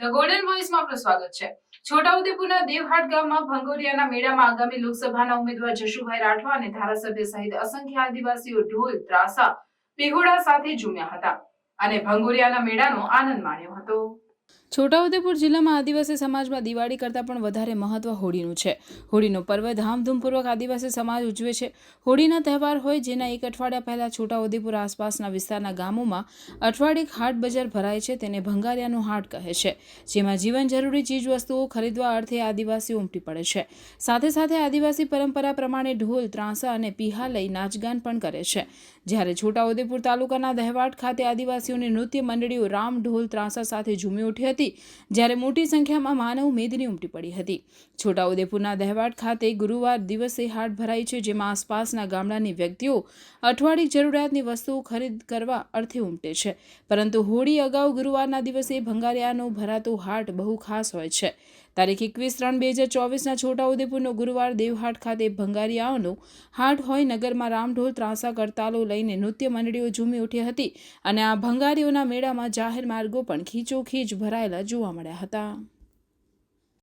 ન્યૂઝમાં આપનું સ્વાગત છે. છોટાઉદેપુરના દેવહાટ ગામમાં ભંગોરિયાના મેળામાં આગામી લોકસભાના ઉમેદવાર જશુભાઈ રાઠવા અને ધારાસભ્ય સહિત અસંખ્ય આદિવાસીઓ ઢોલ, ત્રાસા પેહોડા સાથે ઝૂમ્યા હતા અને ભંગોરિયાના મેળાનો આનંદ માણ્યો હતો. છોટાઉદેપુર જિલ્લામાં આદિવાસી સમાજમાં દિવાળી કરતાં પણ વધારે મહત્વ હોળીનું છે. હોળીનો પર્વ ધામધૂમપૂર્વક આદિવાસી સમાજ ઉજવે છે. હોળીના તહેવાર હોય જેના એક અઠવાડિયા પહેલાં છોટાઉદેપુર આસપાસના વિસ્તારના ગામોમાં અઠવાડિક હાટ બજાર ભરાય છે તેને ભંગારિયાનું હાટ કહે છે. જેમાં જીવન જરૂરી ચીજવસ્તુઓ ખરીદવા અર્થે આદિવાસીઓ ઉમટી પડે છે. સાથે સાથે આદિવાસી પરંપરા પ્રમાણે ઢોલ, ત્રાંસા અને પીહા લઈ નાચગાન પણ કરે છે. જ્યારે છોટાઉદેપુર તાલુકાના દહેવાટ ખાતે આદિવાસીઓની નૃત્ય મંડળીઓ રામ, ઢોલ, ત્રાંસા સાથે ઝૂમી ઉઠી હતી જ્યારે મોટી સંખ્યામાં માનવ મેદની ઉમટી પડી હતી. છોટાઉદેપુરના દહેવાટ ખાતે ગુરુવાર દિવસે હાટ ભરાઈ છે, જેમાં આસપાસના ગામડાની વ્યક્તિઓ અઠવાડિક જરૂરિયાતની વસ્તુઓ ખરીદ કરવા અર્થે ઉમટે છે. પરંતુ હોળી અગાઉ ગુરુવારના દિવસે ભંગારિયાનો ભરાતો હાટ બહુ ખાસ હોય છે. તારીખ એકવીસ ત્રણ બે હજાર ચોવીસના છોટાઉદેપુરનો ગુરુવાર દેવહાટ ખાતે ભંગારીયાઓનો હાટ હોય નગરમાં રામઢોલ ત્રાંસા કરતાલો લઈને નૃત્ય મંડળીઓ ઝૂમી ઉઠી હતી અને આ ભંગારીઓના મેળામાં જાહેર માર્ગો પણ ખીચોખીચ ભરાયેલા જોવા મળ્યા હતા.